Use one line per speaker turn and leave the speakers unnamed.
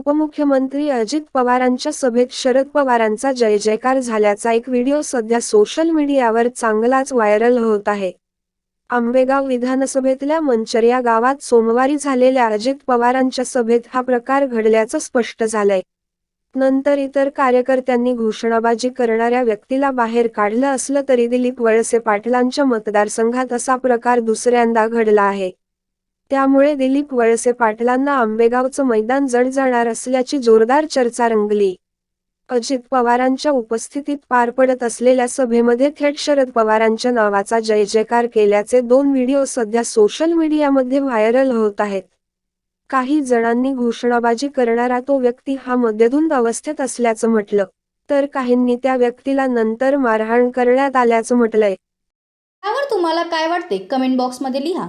उपमुख्यमंत्री अजित पवारांच्या सभेत शरद पवारांचा जय जयकार झाल्याचा एक व्हिडिओ सध्या सोशल मीडियावर चांगलाच व्हायरल होत आहे. आंबेगाव विधानसभेतल्या मंचर या गावात सोमवारी झालेल्या अजित पवारांच्या सभेत हा प्रकार घडल्याचं स्पष्ट झालंय. नंतर इतर कार्यकर्त्यांनी घोषणाबाजी करणाऱ्या व्यक्तीला बाहेर काढलं असलं तरी दिलीप वळसे पाटलांच्या मतदारसंघात असा प्रकार दुसऱ्यांदा घडला आहे. त्यामुळे दिलीप वळसे पाटलांना आंबेगावचं मैदान जड जाणार असल्याची जोरदार चर्चा रंगली. अजित पवारांच्या उपस्थितीत पार पडत असलेल्या सभेमध्ये थेट शरद पवारांच्या नावाचा जय जयकार केल्याचे दोन व्हिडिओ सध्या सोशल मीडियामध्ये व्हायरल होत आहेत. काही जणांनी घोषणाबाजी करणारा तो व्यक्ती हा मध्यधुंद अवस्थेत असल्याचं म्हटलं तर काहींनी त्या व्यक्तीला नंतर मारहाण करण्यात आल्याचं म्हटलंय.
त्यावर तुम्हाला काय वाटते? कमेंट बॉक्समध्ये लिहा.